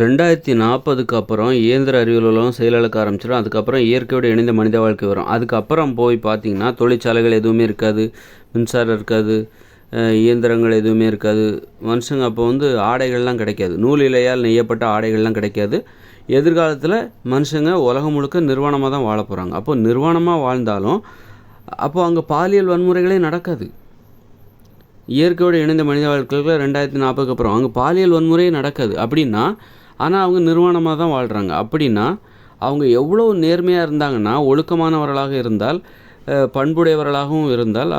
ரெண்டாயிரத்தி நாற்பதுக்கு அப்புறம் இயந்திர அறிவியல் உலகம் செயலிழக்க ஆரம்பிச்சிடும். அதுக்கப்புறம் இயற்கையோடு இணைந்த மனித வாழ்க்கை வரும். அதுக்கப்புறம் போய் பார்த்தீங்கன்னா தொழிற்சாலைகள் எதுவுமே இருக்காது மின்சாரம் இருக்காது இயந்திரங்கள் எதுவுமே இருக்காது. மனுஷங்க அப்போ வந்து ஆடைகள்லாம் கிடைக்காது. நூல் இழையால் நெய்யப்பட்ட ஆடைகள்லாம் கிடைக்காது. எதிர்காலத்தில் மனுஷங்க உலகம் முழுக்க நிர்வாணமாக தான் வாழ போகிறாங்க அப்போ நிர்வாணமாக வாழ்ந்தாலும் அப்போது அங்கே பாலியல் வன்முறைகளே நடக்காது. இயற்கையோடு இணைந்த மனித வாழ்க்கையில் ரெண்டாயிரத்தி நாற்பதுக்கு அப்புறம். அங்கே பாலியல் வன்முறையே நடக்காது. அப்படின்னா ஆனால் அவங்க நிர்வாணமாக தான் வாழ்கிறாங்க அப்படின்னா அவங்க எவ்வளோ நேர்மையாக இருந்தாங்கன்னா ஒழுக்கமானவர்களாக இருந்தால் பண்புடையவர்களாகவும் இருந்தால்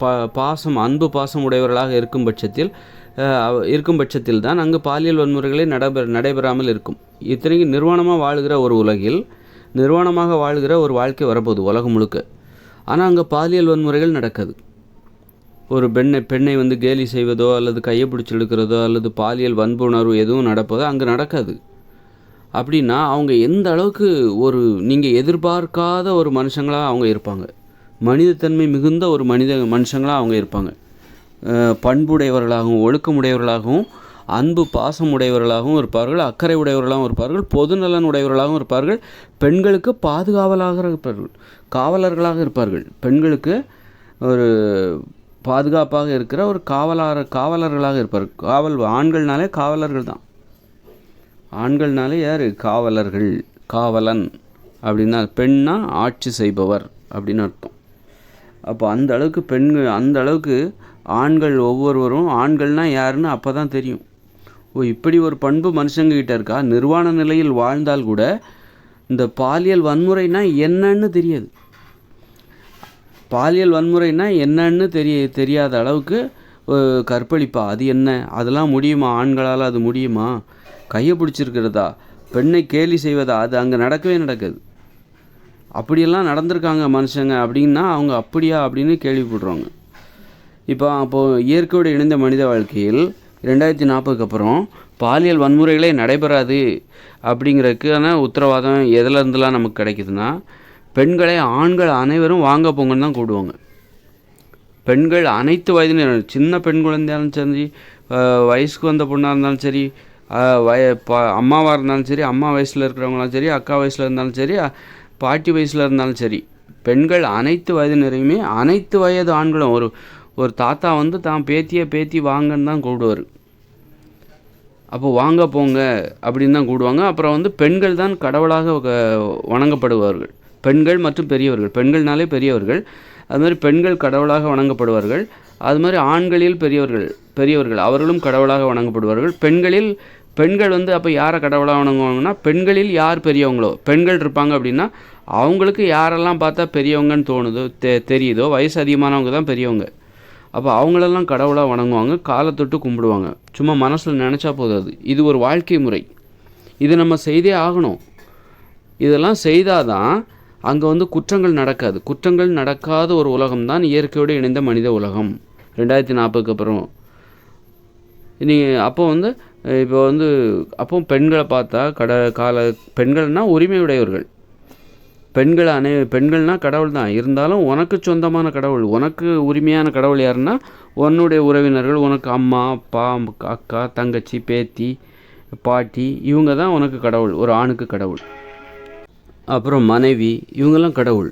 பா பாசம் அன்பு பாசம் உடையவர்களாக இருக்கும் பட்சத்தில் இருக்கும் பட்சத்தில் தான் அங்கு பாலியல் வன்முறைகளே நடைபெற நடைபெறாமல் இருக்கும். இத்தனைக்கு நிர்வாணமாக வாழுகிற ஒரு உலகில் நிர்வாணமாக வாழ்கிற ஒரு வாழ்க்கை வரப்போகுது உலகம் முழுக்க. ஆனால் அங்கே பாலியல் வன்முறைகள் நடக்குது. ஒரு பெண்ணை பெண்ணை வந்து கேலி செய்வதோ அல்லது கையை பிடிச்சி இழுக்கிறதோ அல்லது பாலியல் வன்புணர்வு எதுவும் நடப்பதோ அங்கே நடக்காது. அப்படின்னா அவங்க எந்த அளவுக்கு ஒரு நீங்கள் எதிர்பார்க்காத ஒரு மனுஷங்களாக அவங்க இருப்பாங்க. மனிதத்தன்மை மிகுந்த ஒரு மனித மனுஷங்களாக அவங்க இருப்பாங்க. பண்புடையவர்களாகவும் ஒழுக்கமுடையவர்களாகவும் அன்பு பாசம் உடையவர்களாகவும் இருப்பார்கள் அக்கறை உடையவர்களாகவும் இருப்பார்கள் பொதுநலன் உடையவர்களாகவும் இருப்பார்கள் பெண்களுக்கு பாதுகாவலாக இருப்பார்கள் காவலர்களாக இருப்பார்கள். பெண்களுக்கு ஒரு பாதுகாப்பாக இருக்கிற ஒரு காவலாளர் காவலர்களாக இருப்பார். காவல் ஆண்கள்னாலே காவலர்கள் தான். ஆண்கள்னாலே யார்? காவலர்கள் காவலன் அப்படின்னா பெண்ணா ஆட்சி செய்பவர் அப்படின்னு அர்த்தம். அப்போ அந்த அளவுக்கு பெண்கள் அந்த அளவுக்கு ஆண்கள் ஒவ்வொருவரும் ஆண்கள்னா யாருன்னு அப்போ தான் தெரியும். ஓ இப்படி ஒரு பண்பு மனுஷங்ககிட்ட இருக்கா? நிர்வாண நிலையில் வாழ்ந்தால் கூட இந்த பாலியல் வன்முறைனா என்னன்னு தெரியாது. பாலியல் வன்முறைனா என்னன்னு தெரிய தெரியாத அளவுக்கு கற்பழிப்பா. அது என்ன? அதெல்லாம் முடியுமா? ஆண்களால் அது முடியுமா? கையை பிடிச்சிருக்கிறதா? பெண்ணை கேலி செய்வதா? அது அங்கே நடக்கவே நடக்குது. அப்படியெல்லாம் நடந்திருக்காங்க மனுஷங்க அப்படின்னா அவங்க அப்படியா அப்படின்னு கேள்விப்படுறாங்க இப்போ அப்போது இயற்கையோடு இணைந்த மனித வாழ்க்கையில் ரெண்டாயிரத்தி நாற்பதுக்கு அப்புறம் பாலியல் வன்முறைகளே நடைபெறாது அப்படிங்கிறதுக்கான உத்தரவாதம் எதுலேருந்துலாம் நமக்கு கிடைக்குதுன்னா பெண்களை ஆண்கள் அனைவரும் வாங்க போங்கன்னு தான் கூடுவாங்க. பெண்கள் அனைத்து வயதினரும் சின்ன பெண் குழந்தையாலும் சரி வயசுக்கு வந்த பொண்ணாக இருந்தாலும் சரி வய பா அம்மாவாக இருந்தாலும் சரி அம்மா வயசில் இருக்கிறவங்களாம் சரி அக்கா வயசில் இருந்தாலும் சரி பாட்டி வயசில் இருந்தாலும் சரி பெண்கள் அனைத்து வயதினரையுமே அனைத்து வயது ஆண்களும் ஒரு ஒரு தாத்தா வந்து தான் பேத்தியை பேத்தி வாங்கன்னு தான் கூடுவார். அப்போ வாங்க போங்க அப்படின்னு தான் கூடுவாங்க. அப்புறம் வந்து பெண்கள் தான் கடவுளாக வணங்கப்படுவார்கள். பெண்கள் மற்றும் பெரியவர்கள். பெண்கள்னாலே பெரியவர்கள். அது மாதிரி பெண்கள் கடவுளாக வணங்கப்படுவார்கள். அது மாதிரி ஆண்களில் பெரியவர்கள் பெரியவர்கள் அவர்களும் கடவுளாக வணங்கப்படுவார்கள். பெண்களில் பெண்கள் வந்து அப்போ யாரை கடவுளாக வணங்குவாங்கன்னா பெண்களில் யார் பெரியவங்களோ பெண்கள் இருப்பாங்க அப்படின்னா அவங்களுக்கு யாரெல்லாம் பார்த்தா பெரியவங்கன்னு தோணுதோ தெ தெரியுதோ வயசு அதிகமானவங்க தான் பெரியவங்க. அப்போ அவங்களெல்லாம் கடவுளாக வணங்குவாங்க காலை தொட்டு கும்பிடுவாங்க. சும்மா மனசில் நினச்சா போதாது இது ஒரு வாழ்க்கை முறை. இது நம்ம செய்தே ஆகணும். இதெல்லாம் செய்தாதான் அங்கே வந்து குற்றங்கள் நடக்காது. குற்றங்கள் நடக்காத ஒரு உலகம் தான் இயற்கையோடு இணைந்த மனித உலகம். ரெண்டாயிரத்தி நாற்பதுக்கு அப்புறம். நீங்கள் அப்போ வந்து இப்போ வந்து அப்போ பெண்களை பார்த்தா கட கால பெண்கள்னால் உரிமையுடையவர்கள். பெண்கள் அனை பெண்கள்னா கடவுள் தான். இருந்தாலும் உனக்கு சொந்தமான கடவுள் உனக்கு உரிமையான கடவுள் யாருன்னா உன்னுடைய உறவினர்கள் உனக்கு அம்மா அப்பா அக்கா தங்கச்சி பேத்தி பாட்டி இவங்க தான் உனக்கு கடவுள் ஒரு ஆணுக்கு கடவுள். அப்புறம் மனைவி இவங்கெல்லாம் கடவுள்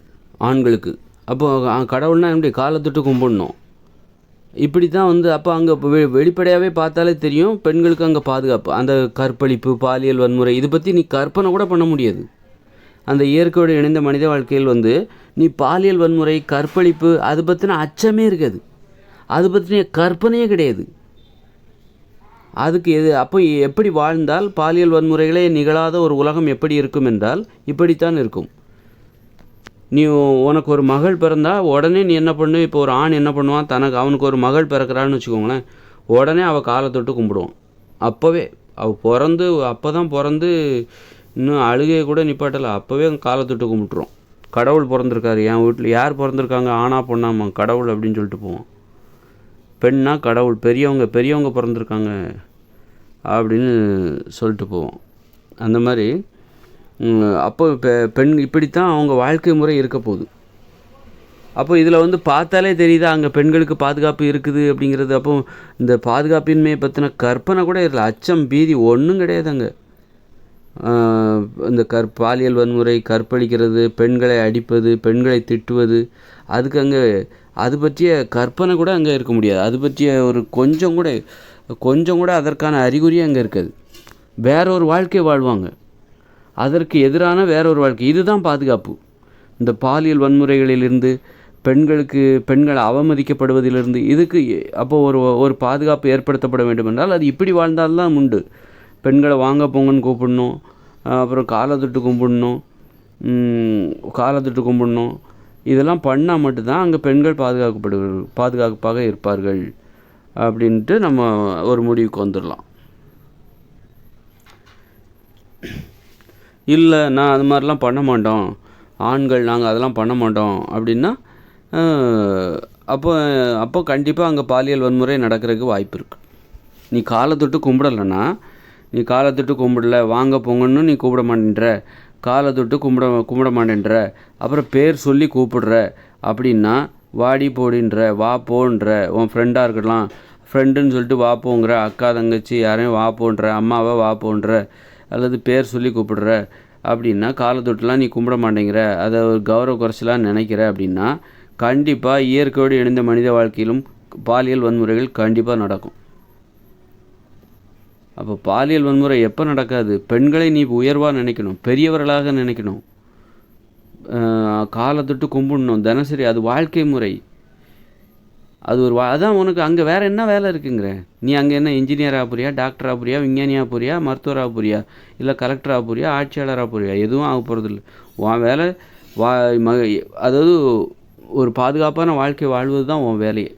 ஆண்களுக்கு. அப்போ கடவுள்னால் என்னுடைய எப்படி? காலை கும்பிடணும். இப்படி தான் வந்து அப்போ அங்கே வெ வெளிப்படையாகவே பார்த்தாலே தெரியும் பெண்களுக்கு அங்கே பாதுகாப்பு. அந்த கற்பழிப்பு பாலியல் வன்முறை இதை பற்றி நீ கற்பனை கூட பண்ண முடியாது. அந்த இயற்கையோடு இணைந்த மனித வாழ்க்கையில் வந்து நீ பாலியல் வன்முறை கற்பழிப்பு அது பற்றின அச்சமே இருக்காது. அது பற்றின கற்பனையே கிடையாது. அதுக்கு எது அப்போ எப்படி வாழ்ந்தால் பாலியல் வன்முறைகளே நிகழாத ஒரு உலகம் எப்படி இருக்கும் என்றால் இப்படித்தான் இருக்கும். நீ உனக்கு ஒரு மகள் பிறந்தா உடனே நீ என்ன பண்ணு இப்போ ஒரு ஆண் என்ன பண்ணுவான் தனக்கு அவனுக்கு ஒரு மகள் பிறக்கிறான்னு வச்சுக்கோங்களேன் உடனே அவள் காலை தொட்டு கும்பிடுவான். அப்போவே அவள் பிறந்து அப்போ தான் பிறந்து இன்னும் அழுகையை கூட நிப்பாட்டலை அப்போவே காலை தொட்டு கும்பிட்டுருவோம் கடவுள் பிறந்திருக்காரு என் வீட்டில் யார் பிறந்திருக்காங்க ஆனா பொண்ணாமா கடவுள் அப்படின்னு சொல்லிட்டு போவான். பெண்ணா கடவுள் பெரியவங்க பெரியவங்க பிறந்திருக்காங்க அப்படின்னு சொல்லிட்டு போவோம். அந்த மாதிரி அப்போ பெ பெண் இப்படித்தான் அவங்க வாழ்க்கை முறை இருக்க போகுது. அப்போ இதில் வந்து பார்த்தாலே தெரியுதா அங்கே பெண்களுக்கு பாதுகாப்பு இருக்குது அப்படிங்கிறது. அப்போ இந்த பாதுகாப்பின்மையை பற்றின கற்பனை கூட இதில் அச்சம் பீதி ஒன்றும் கிடையாது அங்கே. இந்த கற் பாலியல் வன்முறை கற்பழிக்கிறது பெண்களை அடிப்பது பெண்களை திட்டுவது அதுக்கு அங்கே அது பற்றிய கற்பனை கூட அங்கே இருக்க முடியாது. அது பற்றிய ஒரு கொஞ்சம் கூட கொஞ்சம் கூட அதற்கான அறிகுறியே அங்கே இருக்காது. வேற ஒரு வாழ்க்கை வாழ்வாங்க. அதற்கு எதிரான வேற ஒரு வாழ்க்கை. இதுதான் பாதுகாப்பு. இந்த பாலியல் வன்முறைகளிலிருந்து பெண்களுக்கு பெண்கள் அவமதிக்கப்படுவதிலிருந்து இதுக்கு அப்போது அப்போ ஒரு ஒரு பாதுகாப்பு ஏற்படுத்தப்பட வேண்டும் என்றால் அது இப்படி வாழ்ந்தால்தான் உண்டு. பெண்களை வாங்க போங்கன்னு கூப்பிடணும். அப்புறம் காலை தொட்டு கும்பிடணும். காலை தொட்டு கும்பிடணும். இதெல்லாம் பண்ணால் மட்டும்தான் அங்கே பெண்கள் பாதுகாக்கப்படுவார்கள் பாதுகாப்பாக இருப்பார்கள் அப்படின்ட்டு நம்ம ஒரு முடிவுக்கு வந்துடலாம் இல்லை நான் அது மாதிரிலாம் பண்ண மாட்டோம். ஆண்கள் நாங்கள் அதெல்லாம் பண்ண மாட்டோம் அப்படின்னா அப்போ அப்போ கண்டிப்பாக அங்கே பாலியல் வன்முறை நடக்கிறதுக்கு வாய்ப்பு இருக்குது நீ காலை தொட்டு கும்பிடலைன்னா நீ காலை தொட்டு கும்பிடல வாங்க போங்கன்னு நீ கூப்பிட மாட்டேன்ற. காலை தொட்டு கும்பிட கும்பிட மாட்டேன்ற. அப்புறம் பேர் சொல்லி கூப்பிடுற. அப்படின்னா வாடி போடின்ற வா போன்ற உன் ஃப்ரெண்டாக இருக்கலாம். ஃப்ரெண்டுன்னு சொல்லிட்டு வா போங்கிற அக்கா தங்கச்சி யாரையும் வா போன்ற அம்மாவை வா போன்ற அல்லது பேர் சொல்லி கூப்பிடுற. அப்படின்னா காலை தொட்டுலாம் நீ கும்பிட மாட்டேங்கிற. அதை ஒரு கௌரவ குறைச்சலாக நினைக்கிற அப்படின்னா கண்டிப்பாக இயற்கையோடு இணைந்த மனித வாழ்க்கையிலும் பாலியல் வன்முறைகள் கண்டிப்பாக நடக்கும். அப்போ பாலியல் வன்முறை எப்போ நடக்காது? பெண்களை நீ உயர்வாக நினைக்கணும் பெரியவர்களாக நினைக்கணும். காலை தொட்டு கும்பிடணும் தினசரி அது வாழ்க்கை முறை. அது ஒரு வா- அதான் உனக்கு அங்கே வேறு என்ன வேலை இருக்குங்கிற? நீ அங்கே என்ன இன்ஜினியராக போறியா டாக்டராக போறியா விஞ்ஞானியாக போறியா மருத்துவராக போறியா இல்லை கலெக்டராக போறியா ஆட்சியாளராக போறியா எதுவும் ஆக போகிறது இல்லை உன் வேலை வா ம அதாவது ஒரு பாதுகாப்பான வாழ்க்கை வாழ்வது தான் உன் வேலையே.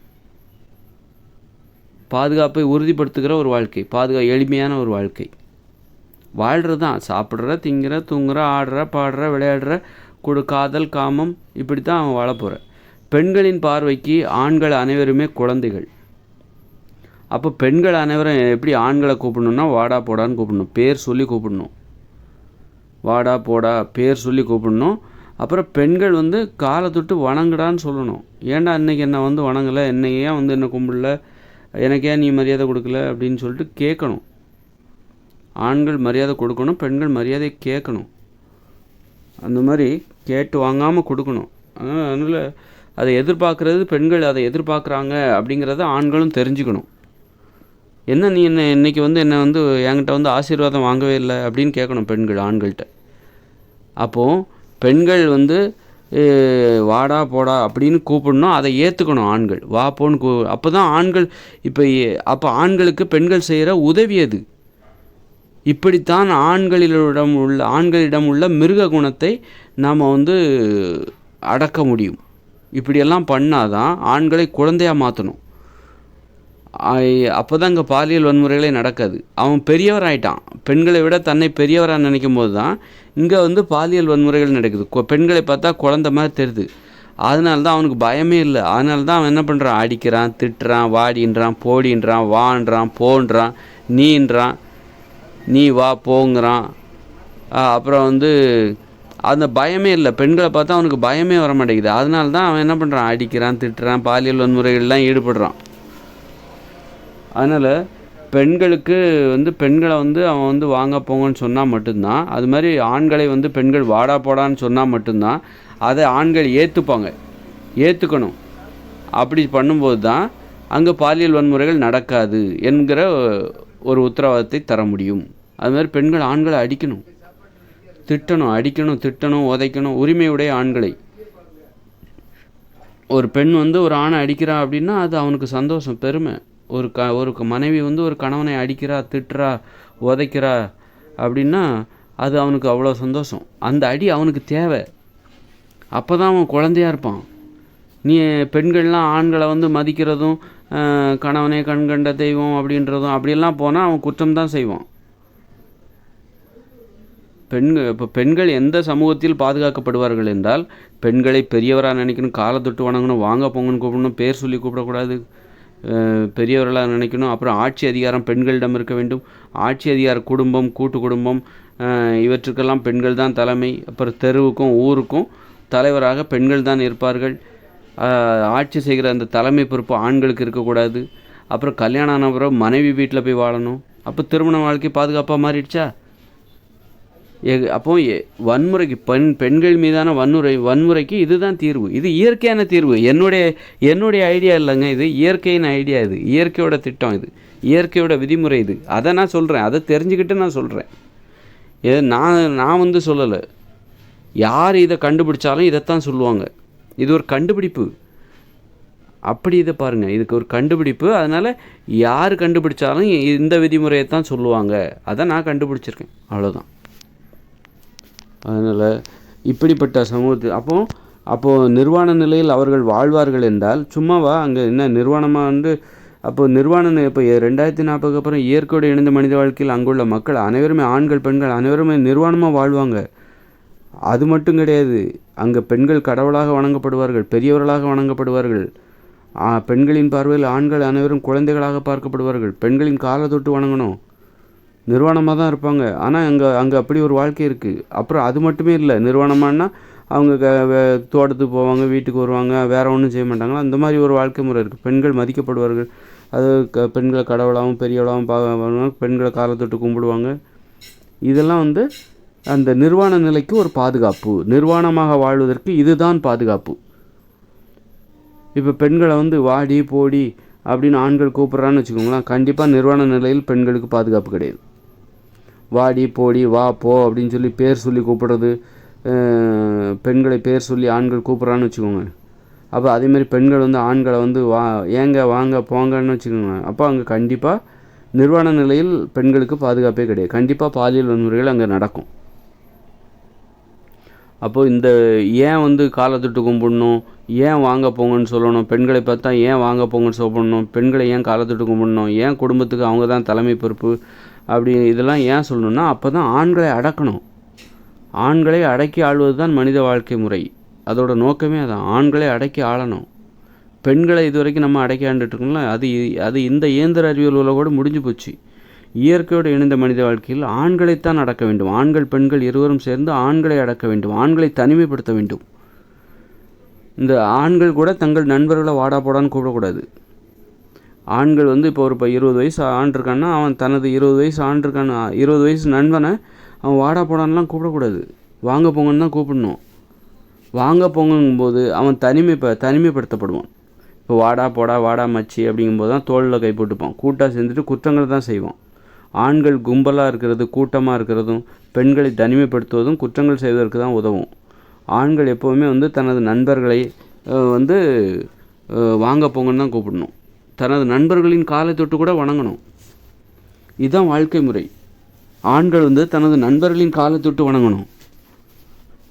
பாதுகாப்பை உறுதிப்படுத்துகிற ஒரு வாழ்க்கை பாதுகா எளிமையான ஒரு வாழ்க்கை. வாழ்கிறது தான். சாப்பிட்ற திங்கிற தூங்குற ஆடுற பாடுற விளையாடுற குடு காதல் காமம் இப்படி தான் அவன் வாழப்போகிற பெண்களின் பார்வைக்கு ஆண்கள் அனைவருமே குழந்தைகள். அப்போ பெண்கள் அனைவரும் எப்படி ஆண்களை கூப்பிடணும்னா வாடா போடான்னு கூப்பிடணும். பேர் சொல்லி கூப்பிடணும். வாடா போடா பேர் சொல்லி கூப்பிடணும். அப்புறம் பெண்கள் வந்து காலை தொட்டு வணங்குடான்னு சொல்லணும். ஏன்டா இன்றைக்கி என்ன வந்து வணங்கலை? என்னை ஏன் வந்து என்ன கும்பிடல? எனக்கு ஏன் நீ மரியாதை கொடுக்கல அப்படின்னு சொல்லிட்டு கேட்கணும். ஆண்கள் மரியாதை கொடுக்கணும் பெண்கள் மரியாதை கேட்கணும். அந்த மாதிரி கேட்டு வாங்காமல் கொடுக்கணும். அதனால் அதை எதிர்பார்க்குறது பெண்கள் அதை எதிர்பார்க்குறாங்க அப்படிங்கிறத ஆண்களும் தெரிஞ்சுக்கணும். என்ன நீ என்ன இன்னைக்கு வந்து என்னை வந்து என்கிட்ட வந்து ஆசீர்வாதம் வாங்கவே இல்லை அப்படின்னு கேட்கணும் பெண்கள் ஆண்கள்கிட்ட. அப்போது பெண்கள் வந்து வாடா போடா அப்படின்னு கூப்பிடணும். அதை ஏற்றுக்கணும் ஆண்கள். வா போன்னு கூ அப்போ தான் ஆண்கள் இப்போ அப்போ ஆண்களுக்கு பெண்கள் செய்கிற உதவி அது இப்படித்தான் ஆண்களிடம் உள்ள ஆண்களிடம் உள்ள மிருக குணத்தை நாம் வந்து அடக்க முடியும். இப்படியெல்லாம் பண்ணாதான் ஆண்களை குழந்தையாக மாற்றணும் அப்போ தான் இங்கே பாலியல் வன்முறைகளே நடக்காது. அவன் பெரியவர் ஆயிட்டான் பெண்களை விட தன்னை பெரியவராக நினைக்கும் போது தான் இங்கே வந்து பாலியல் வன்முறைகள் நடக்குது. பெண்களை பார்த்தா குழந்த மாதிரி தெரியுது. அதனால தான் அவனுக்கு பயமே இல்லை. அதனால தான் அவன் என்ன பண்ணுறான் அடிக்கிறான் திட்டுறான் வாடின்றான் போடின்றான் வான்றான் போன்றான் நீன்றான் நீ வா போங்கிறான். அப்புறம் வந்து அந்த பயமே இல்லை. பெண்களை பார்த்தா அவனுக்கு பயமே வர மாட்டேங்குது அதனால தான் அவன் என்ன பண்ணுறான் அடிக்கிறான் திட்டுறான் பாலியல் வன்முறைகள்லாம் ஈடுபடுறான். அதனால் பெண்களுக்கு வந்து பெண்களை வந்து அவன் வந்து வாங்க போங்கன்னு சொன்னால் மட்டும்தான். அது மாதிரி ஆண்களை வந்து பெண்கள் வாடா போடான்னு சொன்னால் மட்டும்தான். அதை ஆண்கள் ஏற்றுப்பாங்க ஏற்றுக்கணும் அப்படி பண்ணும்போது தான் அங்கே பாலியல் வன்முறைகள் நடக்காது என்கிற ஒரு உத்தரவாதத்தை தர முடியும். அது மாதிரி பெண்கள் ஆண்களை அடிக்கணும். திட்டணும் அடிக்கணும் திட்டணும் உதைக்கணும் உரிமையுடைய ஆண்களை. ஒரு பெண் வந்து ஒரு ஆணை அடிக்கிறான் அப்படின்னா அது அவனுக்கு சந்தோஷம் பெருமை. ஒரு க ஒரு க- மனைவி வந்து ஒரு கணவனை அடிக்கிறா திட்டுறா உதைக்கிறா அப்படின்னா அது அவனுக்கு அவ்வளோ சந்தோஷம். அந்த அடி அவனுக்கு தேவை. அப்போ தான் அவன் குழந்தையா இருப்பான். நீ பெண்கள்லாம் ஆண்களை வந்து மதிக்கிறதும் கணவனே கண்கண்ட தெய்வம் அப்படின்றதும் அப்படியெல்லாம் போனால் அவன் குற்றம் தான் செய்வான். பெண்கள் இப்போ பெண்கள் எந்த சமூகத்தில் பாதுகாக்கப்படுவார்கள் என்றால் பெண்களை பெரியவராக நினைக்கணும் காலை தொட்டு வணங்கணும் வாங்க போங்கன்னு கூப்பிடணும் பேர் சொல்லி கூப்பிடக்கூடாது. பெரியவர்களாக நினைக்கணும். அப்புறம் ஆட்சி அதிகாரம் பெண்களிடம் இருக்க வேண்டும். ஆட்சி அதிகார குடும்பம் கூட்டு குடும்பம் இவற்றுக்கெல்லாம் பெண்கள் தான் தலைமை. அப்புறம் தெருவுக்கும் ஊருக்கும் தலைவராக பெண்கள் தான் இருப்பார்கள். ஆட்சி செய்கிற அந்த தலைமை பொறுப்பு ஆண்களுக்கு இருக்கக்கூடாது அப்புறம் கல்யாணம் ஆன பிறகு மனைவி வீட்டில் போய் வாழணும். அப்போ திருமண வாழ்க்கை பாதுகாப்பாக மாறிடுச்சா? அப்போ எ- வன்முறைக்கு பெண் பெண்கள் மீதான வன்முறை வன்முறைக்கு இதுதான் தீர்வு. இது இயற்கையான தீர்வு. என்னுடைய என்னுடைய ஐடியா இல்லைங்க இது. இயற்கையின் ஐடியா இது. இயற்கையோட திட்டம் இது. இயற்கையோட விதிமுறை இது. அதை நான் சொல்கிறேன் அதை தெரிஞ்சுக்கிட்டு நான் சொல்கிறேன் இது நான் நான் வந்து சொல்லலை. யார் இதை கண்டுபிடிச்சாலும் இதைத்தான் சொல்லுவாங்க. இது ஒரு கண்டுபிடிப்பு. அப்படி இதை பாருங்கள் இதுக்கு ஒரு கண்டுபிடிப்பு. அதனால் யார் கண்டுபிடிச்சாலும் இந்த விதிமுறையை தான் சொல்லுவாங்க. அதை நான் கண்டுபிடிச்சிருக்கேன். அவ்வளோதான் அதனால் இப்படிப்பட்ட சமூகத்து அப்போ அப்போது நிர்வாண நிலையில் அவர்கள் வாழ்வார்கள் என்றால் சும்மாவா அங்கே என்ன நிர்வாணமாக வந்து அப்போது நிர்வாண இப்போ ரெண்டாயிரத்தி நாற்பதுக்கு அப்புறம் இயற்கையோடு இணைந்த மனித வாழ்க்கையில் அங்குள்ள மக்கள் அனைவருமே ஆண்கள் பெண்கள் அனைவருமே நிர்வாணமாக வாழ்வாங்க. அது மட்டும் கிடையாது. அங்கே பெண்கள் கடவுளாக வணங்கப்படுவார்கள் பெரியவர்களாக வணங்கப்படுவார்கள். பெண்களின் பார்வையில் ஆண்கள் அனைவரும் குழந்தைகளாக பார்க்கப்படுவார்கள் பெண்களின் காலை தொட்டு வணங்கணும். நிர்வாணமாக தான் இருப்பாங்க. ஆனால் அங்கே அங்கே அப்படி ஒரு வாழ்க்கை இருக்குது அப்புறம் அது மட்டுமே இல்லை நிர்வாணமானா அவங்க க தோட்டத்துக்கு போவாங்க வீட்டுக்கு வருவாங்க வேறு ஒன்றும் செய்ய மாட்டாங்களா? அந்த மாதிரி ஒரு வாழ்க்கை முறை இருக்குது பெண்கள் மதிக்கப்படுவார்கள். அது க பெண்களை கடவுளாகவும் பெரியவளாகவும் பா பெண்களை காலை தொட்டு கும்பிடுவாங்க. இதெல்லாம் வந்து அந்த நிர்வாண நிலைக்கு ஒரு பாதுகாப்பு. நிர்வாணமாக வாழ்வதற்கு இதுதான் பாதுகாப்பு. இப்போ பெண்களை வந்து வாடி போடி அப்படின்னு ஆண்கள் கூப்பிட்றான்னு வச்சுக்கோங்களேன் கண்டிப்பாக நிர்வாண நிலையில் பெண்களுக்கு பாதுகாப்பு கிடையாது. வாடி போடி வா போ அப்படின்னு சொல்லி பேர் சொல்லி கூப்பிடுறது பெண்களை பேர் சொல்லி ஆண்கள் கூப்பிட்றான்னு வச்சுக்கோங்க. அப்போ அதேமாதிரி பெண்கள் வந்து ஆண்களை வந்து வா ஏங்க வாங்க போங்கன்னு வச்சுக்கோங்க. அப்போ அங்கே கண்டிப்பாக நிர்வாண நிலையில் பெண்களுக்கு பாதுகாப்பே கிடையாது. கண்டிப்பாக பாலியல் வன்முறைகள் அங்கே நடக்கும். அப்போது இந்த ஏன் வந்து காலை தொட்டு கும்பிடணும் ஏன் வாங்க போங்கன்னு சொல்லணும் பெண்களை பார்த்தா ஏன் வாங்க போங்கன்னு சொல்லணும் பெண்களை ஏன் காலை தொட்டு கும்பிடணும் ஏன் குடும்பத்துக்கு அவங்க தான் தலைமை பொறுப்பு அப்படி இதெல்லாம் ஏன் சொல்லணும்னா அப்போ தான் ஆண்களை அடக்கணும். ஆண்களை அடக்கி ஆள்வது தான் மனித வாழ்க்கை முறை. அதோட நோக்கமே அதான் ஆண்களை அடக்கி ஆளணும். பெண்களை இது வரைக்கும் நம்ம அடக்கி ஆண்டுட்டுருக்கோம்ல அது அது இந்த இயந்திர அறிவியல் உலகோடு முடிஞ்சு போச்சு. இயற்கையோடு இணைந்த மனித வாழ்க்கையில் ஆண்களைத்தான் அடக்க வேண்டும். ஆண்கள் பெண்கள் இருவரும் சேர்ந்து ஆண்களை அடக்க வேண்டும். ஆண்களை தனிமைப்படுத்த வேண்டும். இந்த ஆண்கள் கூட தங்கள் நண்பர்களை வாடா போடான்னு கூப்பிடக்கூடாது. ஆண்கள் வந்து இப்போ ஒரு இப்போ இருபது வயசு ஆண்டிருக்கான்னா அவன் தனது இருபது வயசு ஆண் இருபது வயசு நண்பனை அவன் வாடா போடான்லாம் கூப்பிடக்கூடாது. வாங்க போங்கன்னு தான் கூப்பிடணும். வாங்க போங்கும்போது அவன் தனிமை தனிமைப்படுத்தப்படுவான். இப்போ வாடா போடா வாடா மச்சி அப்படிங்கும்போது தான் தோளில் கை போட்டுப்பான். கூட்டாக சேர்ந்துட்டு குற்றங்களை தான் செய்வான். ஆண்கள் கும்பலாக இருக்கிறது கூட்டமாக இருக்கிறதும் பெண்களை தனிமைப்படுத்துவதும் குற்றங்கள் செய்வதற்கு தான் உதவும். ஆண்கள் எப்போவுமே வந்து தனது நண்பர்களை வந்து வாங்க போங்கன்னு தான் கூப்பிடணும். தனது நண்பர்களின் காலை தொட்டு கூட வணங்கணும். இதுதான் வாழ்க்கை முறை. ஆண்கள் வந்து தனது நண்பர்களின் காலை தொட்டு வணங்கணும்.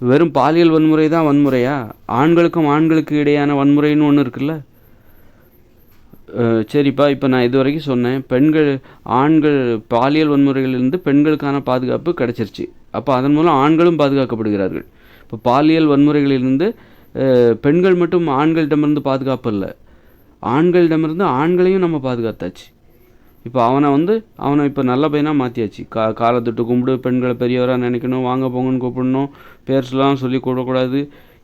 வெறும் பாலியல் வன்முறை தான் வன்முறையா? ஆண்களுக்கும் ஆண்களுக்கு இடையான வன்முறைன்னு ஒன்று இருக்குல்ல? சரிப்பா இப்போ நான் இது வரைக்கும் சொன்னேன். பெண்கள் ஆண்கள் பாலியல் வன்முறைகளிலிருந்து பெண்களுக்கான பாதுகாப்பு கிடைச்சிருச்சு. அப்போ அதன் மூலம் ஆண்களும் பாதுகாக்கப்படுகிறார்கள். இப்போ பாலியல் வன்முறைகளிலிருந்து பெண்கள் மட்டும் ஆண்களிடமிருந்து பாதுகாப்பு இல்லை. ஆண்களிடமிருந்து ஆண்களையும் நம்ம பாதுகாத்தாச்சு. இப்போ அவனை வந்து அவனை இப்போ நல்ல பையனாக மாற்றியாச்சு கா காலத்துட்டு கும்பிடு பெண்களை பெரியவராக நினைக்கணும் வாங்க போங்கன்னு கூப்பிடணும் பேர்ஸ்லாம் சொல்லி கூடக்கூடாது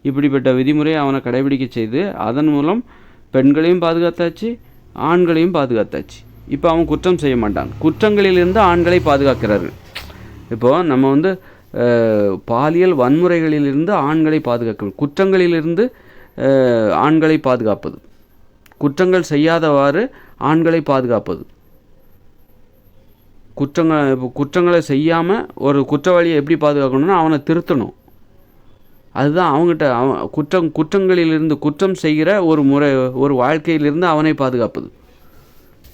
இப்படிப்பட்ட விதிமுறையை அவனை கடைபிடிக்க செய்து அதன் மூலம் பெண்களையும் பாதுகாத்தாச்சு ஆண்களையும் பாதுகாத்தாச்சு. இப்போ அவன் குற்றம் செய்ய மாட்டான். குற்றங்களிலிருந்து ஆண்களை பாதுகாக்கிறார்கள். இப்போது நம்ம வந்து பாலியல் வன்முறைகளிலிருந்து ஆண்களை பாதுகாக்க குற்றங்களிலிருந்து ஆண்களை பாதுகாப்பது. குற்றங்கள் செய்யாதவாறு ஆண்களை பாதுகாப்பது. குற்றங்கள் இப்போ குற்றங்களை செய்யாமல் ஒரு குற்றவாளியை எப்படி பாதுகாக்கணும்னா அவனை திருத்தணும். அதுதான் அவங்ககிட்ட அவன் குற்றம் குற்றங்களிலிருந்து குற்றம் செய்கிற ஒரு முறை ஒரு வாழ்க்கையிலிருந்து அவனை பாதுகாப்பது.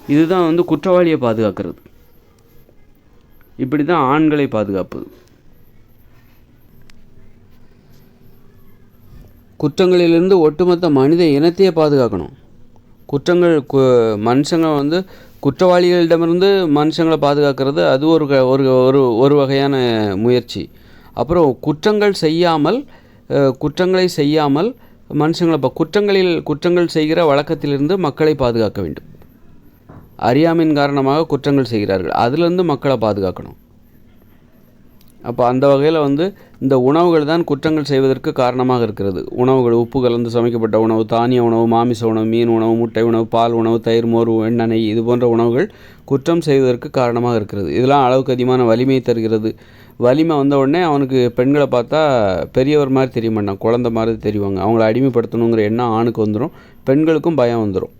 இதுதான் வந்து குற்றவாளியை பாதுகாக்கிறது. இப்படி தான் ஆண்களை பாதுகாப்பது. குற்றங்களிலிருந்து ஒட்டுமொத்த மனித இனத்தையே பாதுகாக்கணும். குற்றங்கள் கு மனுஷங்க வந்து குற்றவாளிகளிடமிருந்து மனுஷங்களை பாதுகாக்கிறது அது ஒரு க- ஒரு ஒரு ஒரு வகையான முயற்சி. அப்புறம் குற்றங்கள் செய்யாமல் குற்றங்களை செய்யாமல் மனுஷங்களை இப்போ குற்றங்களில் குற்றங்கள் செய்கிற வழக்கத்திலிருந்து மக்களை பாதுகாக்க வேண்டும். அறியாமையின் காரணமாக குற்றங்கள் செய்கிறார்கள். அதிலிருந்து மக்களை பாதுகாக்கணும். அப்போ அந்த வகையில் வந்து இந்த உணவுகள் தான் குற்றங்கள் செய்வதற்கு காரணமாக இருக்கிறது. உணவுகள் உப்பு கலந்து சமைக்கப்பட்ட உணவு தானிய உணவு மாமிச உணவு மீன் உணவு முட்டை உணவு பால் உணவு தயிர் மோர் எண்ணெய் இது போன்ற உணவுகள் குற்றம் செய்வதற்கு காரணமாக இருக்கிறது. இதெல்லாம் அளவுக்கு அதிகமான வலிமையை தருகிறது. வலிமை வந்த உடனே அவனுக்கு பெண்களை பார்த்தா பெரியவர் மாதிரி தெரிய மாட்டான் குழந்த மாதிரி தெரிவாங்க. அவங்கள அடிமைப்படுத்தணுங்கிற எண்ணம் ஆணுக்கு வந்துடும் பெண்களுக்கும் பயம் வந்துடும்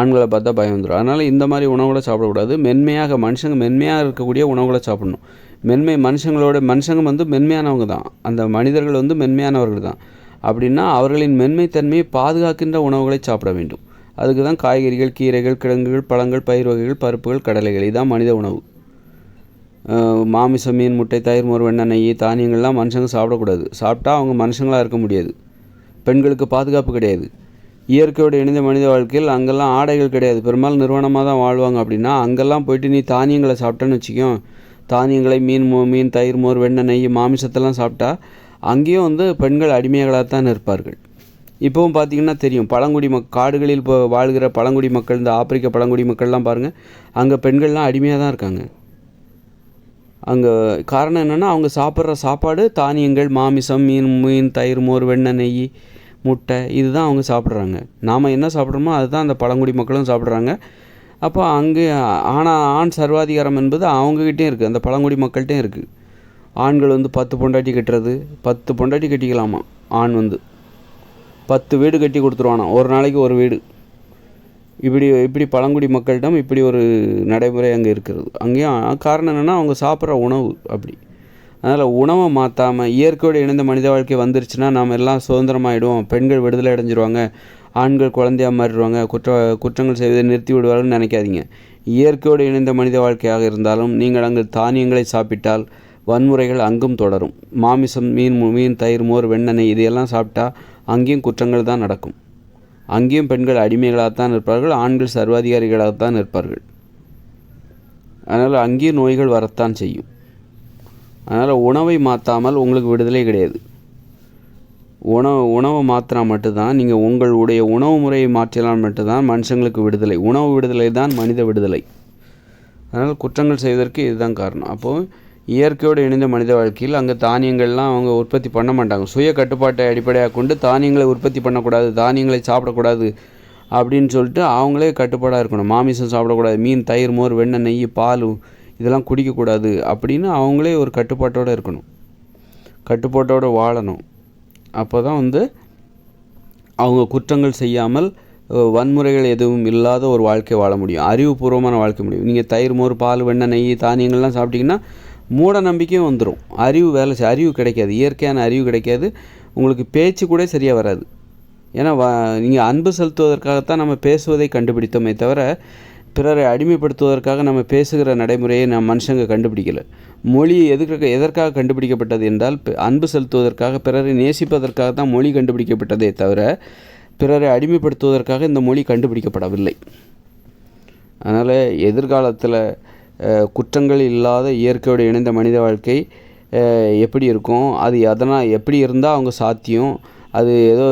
ஆண்களை பார்த்தா பயம் வந்துடும் அதனால் இந்த மாதிரி உணவுகளை சாப்பிடக்கூடாது. மென்மையாக மனுஷங்க மென்மையாக இருக்கக்கூடிய உணவுகளை சாப்பிடணும். மென்மை மனுஷங்களோட மனுஷங்க வந்து மென்மையானவங்க தான். அந்த மனிதர்கள் வந்து மென்மையானவர்கள் தான். அப்படின்னா அவர்களின் மென்மைத்தன்மையை பாதுகாக்கின்ற உணவுகளை சாப்பிட வேண்டும். அதுக்கு தான் காய்கறிகள் கீரைகள் கிழங்குகள் பழங்கள் பயிர் வகைகள் பருப்புகள் கடலைகள் இதுதான் மனித உணவு. மாமிசம் மீன் முட்டை தயிர் மோர் வெண்ணெய் நெய் தானியங்கள்லாம் மனுஷங்க சாப்பிடக்கூடாது. சாப்பிட்டா அவங்க மனுஷங்களாக இருக்க முடியாது. பெண்களுக்கு பாதுகாப்பு கிடையாது. இயற்கையோடு இணைந்த மனித வாழ்க்கையில் அங்கெல்லாம் ஆடைகள் கிடையாது. பெரும்பாலும் நிறுவனமாக தான் வாழ்வாங்க அப்படின்னா அங்கெல்லாம் போயிட்டு நீ தானியங்களை சாப்பிட்டேன்னு வச்சுக்கோ தானியங்களை மீன் மோ மீன் தயிர் மோர் வெண்ணெய் நெய் மாமிசத்தெல்லாம் சாப்பிட்டா அங்கேயும் வந்து பெண்கள் அடிமைகளாக தான் இருப்பார்கள் இப்போவும் பார்த்தீங்கன்னா தெரியும் பழங்குடி மக் காடுகளில் இப்போ வாழ்கிற பழங்குடி மக்கள் இந்த ஆப்பிரிக்க பழங்குடி மக்கள்லாம் பாருங்கள் அங்கே பெண்கள்லாம் அடிமையாக தான் இருக்காங்க. அங்கே காரணம் என்னென்னா அவங்க சாப்பிட்ற சாப்பாடு தானியங்கள் மாமிசம் மீன் மீன் தயிர் மோர் வெண்ணெய் நெய் முட்டை இதுதான் அவங்க சாப்பிட்றாங்க. நாம் என்ன சாப்பிட்றோமோ அதுதான் அந்த பழங்குடி மக்களும் சாப்பிட்றாங்க. அப்போ அங்கே ஆனால் ஆண் சர்வாதிகாரம் என்பது அவங்கக்கிட்டேயும் இருக்குது அந்த பழங்குடி மக்கள்கிட்டையும் இருக்குது ஆண்கள் வந்து பத்து பொண்டாட்டி கட்டுறது பத்து பொண்டாட்டி கட்டிக்கலாமா? ஆண் வந்து பத்து வீடு கட்டி கொடுத்துருவானா? ஒரு நாளைக்கு ஒரு வீடு. இப்படி இப்படி பழங்குடி மக்களிடம் இப்படி ஒரு நடைமுறை அங்கே இருக்கிறது. அங்கேயும் காரணம் என்னென்னா அவங்க சாப்பிட்ற உணவு அப்படி. அதனால் உணவை மாற்றாமல் இயற்கையோடு இணைந்த மனித வாழ்க்கை வந்துருச்சுன்னா நாம் எல்லாம் சுதந்திரமாயிடுவோம். பெண்கள் விடுதலை அடைஞ்சிருவாங்க. ஆண்கள் குழந்தையாக மாறிடுவாங்க. குற்ற குற்றங்கள் செய்வதை நிறுத்தி விடுவார்கள்னு நினைக்காதீங்க. இயற்கையோடு இணைந்த மனித வாழ்க்கையாக இருந்தாலும் நீங்கள் அங்கு தானியங்களை சாப்பிட்டால் வன்முறைகள் அங்கும் தொடரும். மாமிசம் மீன் மீன் தயிர் மோர் வெண்ணெய் இதையெல்லாம் சாப்பிட்டா அங்கேயும் குற்றங்கள் தான் நடக்கும். அங்கேயும் பெண்கள் அடிமைகளாகத்தான் இருப்பார்கள் ஆண்கள் சர்வாதிகாரிகளாகத்தான் இருப்பார்கள். அதனால் அங்கேயும் நோய்கள் வரத்தான் செய்யும். அதனால் உணவை மாற்றாமல் உங்களுக்கு விடுதலை கிடையாது. உணவு உணவை மாற்றினா மட்டும்தான் நீங்கள் உங்களுடைய உணவு முறையை மாற்றினால் மட்டும்தான் மனுஷங்களுக்கு விடுதலை. உணவு விடுதலை தான் மனித விடுதலை. அதனால் குற்றங்கள் செய்வதற்கு இதுதான் காரணம். அப்போது இயற்கையோடு இணைந்த மனித வாழ்க்கையில் அங்கே தானியங்கள்லாம் அவங்க உற்பத்தி பண்ண மாட்டாங்க. சுய கட்டுப்பாட்டை அடிப்படையாக கொண்டு தானியங்களை உற்பத்தி பண்ணக்கூடாது தானியங்களை சாப்பிடக்கூடாது அப்படின்னு சொல்லிட்டு அவங்களே கட்டுப்பாடாக இருக்கணும். மாமிசம் சாப்பிடக்கூடாது மீன் தயிர் மோர் வெண்ணெய் நெய் பால் இதெல்லாம் குடிக்கக்கூடாது அப்படின்னு அவங்களே ஒரு கட்டுப்பாட்டோடு இருக்கணும். கட்டுப்பாட்டோடு வாழணும். அப்போ தான் வந்து அவங்க குற்றங்கள் செய்யாமல் வன்முறைகள் எதுவும் இல்லாத ஒரு வாழ்க்கை வாழ முடியும். அறிவுபூர்வமான வாழ்க்கை முடியும். நீங்கள் தயிர் மோர் பால் வெண்ணெய் நெய் தானியங்கள்லாம் சாப்பிட்டீங்கன்னா மூட நம்பிக்கையும் வந்துடும் அறிவு வேலை செய்- அறிவு கிடைக்காது. இயற்கையான அறிவு கிடைக்காது. உங்களுக்கு பேச்சு கூட சரியாக வராது. ஏன்னா வ நீங்கள் அன்பு செலுத்துவதற்காகத்தான் நம்ம பேசுவதை கண்டுபிடித்தோமே தவிர பிறரை அடிமைப்படுத்துவதற்காக நம்ம பேசுகிற நடைமுறையை நம் மனுஷங்க கண்டுபிடிக்கல. மொழி எதுக்கு எதற்காக கண்டுபிடிக்கப்பட்டது என்றால் அன்பு செலுத்துவதற்காக பிறரை நேசிப்பதற்காக தான் மொழி கண்டுபிடிக்கப்பட்டதே தவிர பிறரை அடிமைப்படுத்துவதற்காக இந்த மொழி கண்டுபிடிக்கப்படவில்லை. அதனால் எதிர்காலத்தில் குற்றங்கள் இல்லாத இயற்கையோடு இணைந்த மனித வாழ்க்கை எப்படி இருக்கும்? அது எதனால் எப்படி இருந்தால் அவங்க சாத்தியம்? அது ஏதோ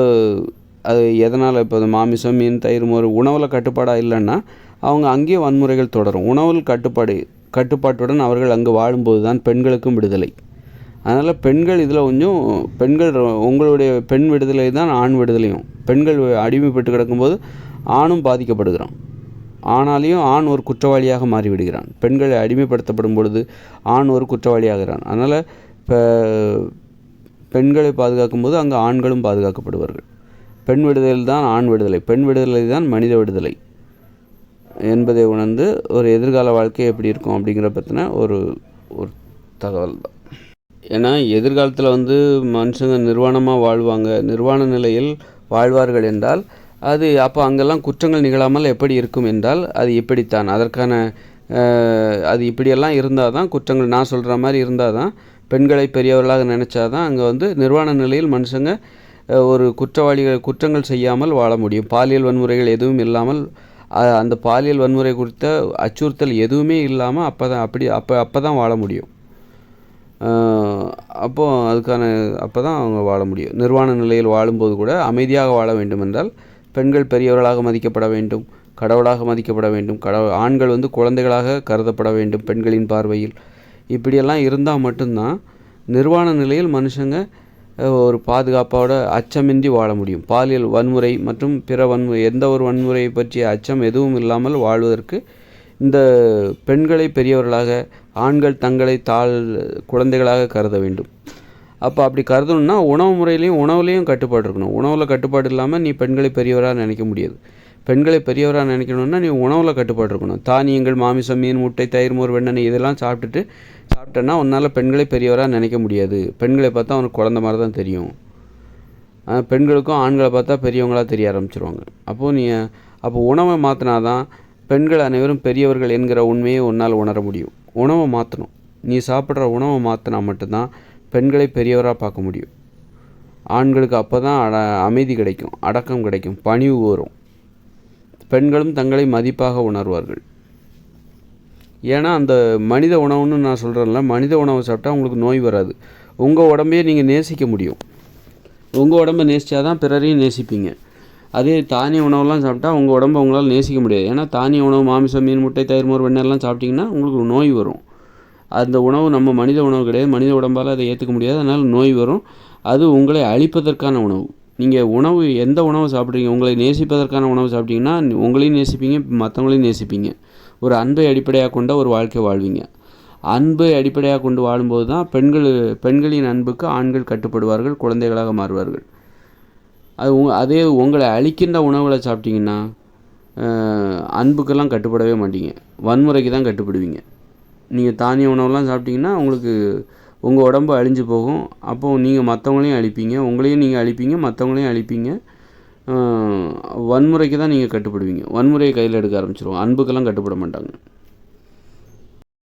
அது எதனால் இப்போ மாமிசம் மீன் தயிர் மோர் உணவில் கட்டுப்பாடாக இல்லைன்னா அவங்க அங்கேயே வன்முறைகள் தொடரும். உணவில் கட்டுப்பாடு கட்டுப்பாட்டுடன் அவர்கள் அங்கு வாழும்போது தான் பெண்களுக்கும் விடுதலை. அதனால் பெண்கள் இதில் கொஞ்சம் பெண்கள் உங்களுடைய பெண் விடுதலை தான் ஆண் விடுதலையும். பெண்கள் அடிமைப்பட்டு கிடக்கும்போது ஆணும் பாதிக்கப்படுகிறான். ஆனாலையும் ஆண் ஒரு குற்றவாளியாக மாறிவிடுகிறான். பெண்கள் அடிமைப்படுத்தப்படும் பொழுது ஆண் ஒரு குற்றவாளியாகிறான். அதனால் இப்போ பெண்களை பாதுகாக்கும் போது அங்கே ஆண்களும் பாதுகாக்கப்படுவார்கள். பெண் விடுதலை தான் ஆண் விடுதலை. பெண் விடுதலை தான் மனித விடுதலை. என்பதை உணர்ந்து ஒரு எதிர்கால வாழ்க்கை எப்படி இருக்கும் அப்படிங்கிற பற்றின ஒரு ஒரு தகவல் தான். ஏன்னா எதிர்காலத்தில் வந்து மனுஷங்க நிர்வாணமாக வாழ்வாங்க. நிர்வாண நிலையில் வாழ்வார்கள் என்றால் அது அப்போ அங்கெல்லாம் குற்றங்கள் நிகழாமல் எப்படி இருக்கும் என்றால் அது இப்படித்தான். அதற்கான அது இப்படியெல்லாம் இருந்தால் தான் குற்றங்கள் நான் சொல்கிற மாதிரி இருந்தால் தான் பெண்களை பெரியவர்களாக நினச்சா தான் அங்கே வந்து நிர்வாண நிலையில் மனுஷங்க ஒரு குற்றவாளிகள் குற்றங்கள் செய்யாமல் வாழ முடியும். பாலியல் வன்முறைகள் எதுவும் இல்லாமல் அந்த பாலியல் வன்முறை குறித்த அச்சுறுத்தல் எதுவுமே இல்லாமல் அப்போ தான் அப்படி அப்போ அப்போ தான் வாழ முடியும். அப்போது அப்போ அதுக்கான அப்போ தான் அவங்க வாழ முடியும். நிர்வாண நிலையில் வாழும்போது கூட அமைதியாக வாழ வேண்டும் என்றால் பெண்கள் பெரியவர்களாக மதிக்கப்பட வேண்டும் கடவுளாக மதிக்கப்பட வேண்டும் கடவுள் ஆண்கள் வந்து குழந்தைகளாக கருதப்பட வேண்டும் பெண்களின் பார்வையில். இப்படியெல்லாம் இருந்தால் மட்டும்தான் நிர்வாண நிலையில் மனுஷங்க ஒரு பாதுகாப்போட அச்சமின்றி வாழ முடியும். பாலியல் வன்முறை மற்றும் பிற வன்முறை எந்த ஒரு வன்முறையை பற்றிய அச்சம் எதுவும் இல்லாமல் வாழ்வதற்கு இந்த பெண்களை பெரியவர்களாக ஆண்கள் தங்களை தாழ் குழந்தைகளாக கருத வேண்டும். அப்போ அப்படி கருதணும்னா உணவு முறையிலையும் உணவுலேயும் கட்டுப்பாடு இருக்கணும். உணவில் கட்டுப்பாடு இல்லாமல் நீ பெண்களை பெரியவராக நினைக்க முடியாது. பெண்களை பெரியவராக நினைக்கணும்னா நீ உணவில் கட்டுப்பாடு இருக்கணும். தானியங்கள் மாமிசம் மீன் முட்டை தயிர் மோர் வெண்ணெய் இதெல்லாம் சாப்பிட்டுட்டு சாப்பிட்டேன்னா உன்னால் பெண்களை பெரியவராக நினைக்க முடியாது. பெண்களை பார்த்தா அவனுக்கு குழந்த மாதிரி தான் தெரியும். பெண்களுக்கும் ஆண்களை பார்த்தா பெரியவங்களாக தெரிய ஆரம்பிச்சிருவாங்க. அப்போது நீ அப்போ உணவை மாற்றினாதான் பெண்கள் அனைவரும் பெரியவர்கள் என்கிற உண்மையை உன்னால் உணர முடியும். உணவை மாற்றணும் நீ சாப்பிட்ற உணவை மாற்றினா மட்டும்தான் பெண்களை பெரியவராக பார்க்க முடியும். ஆண்களுக்கு அப்போ தான் அட அமைதி கிடைக்கும் அடக்கம் கிடைக்கும் பணிவு வரும். பெண்களும் தங்களை மதிப்பாக உணர்வார்கள். ஏன்னா அந்த மனித உணவுன்னு நான் சொல்கிறேன்ல மனித உணவை சாப்பிட்டா உங்களுக்கு நோய் வராது. உங்கள் உடம்பையே நீங்கள் நேசிக்க முடியும். உங்கள் உடம்பை நேசித்தா தான் பிறரையும் நேசிப்பீங்க. அதே தானிய உணவெல்லாம் சாப்பிட்டா உங்கள் உடம்பை உங்களால் நேசிக்க முடியாது. ஏன்னா தானிய உணவு மாமிசம் மீன் முட்டை தயிர் மோர் வெண்ணெல்லாம் சாப்பிட்டிங்கன்னா உங்களுக்கு நோய் வரும். அந்த உணவு நம்ம மனித உணவு கிடையாது. மனித உடம்பால் அதை ஏற்றுக்க முடியாது. அதனால் நோய் வரும். அது உங்களை அழிப்பதற்கான உணவு. நீங்கள் உணவு எந்த உணவு சாப்பிட்றீங்க உங்களை நேசிப்பதற்கான உணவு சாப்பிட்டிங்கன்னா உங்களையும் நேசிப்பீங்க மற்றவங்களையும் நேசிப்பீங்க. ஒரு அன்பை அடிப்படையாக கொண்ட ஒரு வாழ்க்கை வாழ்வீங்க. அன்பை அடிப்படையாக கொண்டு வாழும்போது தான் பெண்கள் பெண்களின் அன்புக்கு ஆண்கள் கட்டுப்படுவார்கள் குழந்தைகளாக மாறுவார்கள். அது உங் அதே உங்களை அழிக்கின்ற உணவுகளை சாப்பிட்டிங்கன்னா அன்புக்கெல்லாம் கட்டுப்படவே மாட்டீங்க. வன்முறைக்கு தான் கட்டுப்படுவீங்க. நீங்கள் தானிய உணவுலாம் சாப்பிட்டிங்கன்னா உங்களுக்கு உங்கள் உடம்பு அழிஞ்சு போகும். அப்போது நீங்கள் மற்றவங்களையும் அழிப்பீங்க. உங்களையும் நீங்கள் அழிப்பீங்க மற்றவங்களையும் அழிப்பீங்க. வன்முறைக்கு தான் நீங்கள் கட்டுப்படுவீங்க. வன்முறையை கையில் எடுக்க ஆரம்பிச்சிருவோம் அன்புக்கெல்லாம் கட்டுப்பட மாட்டாங்க.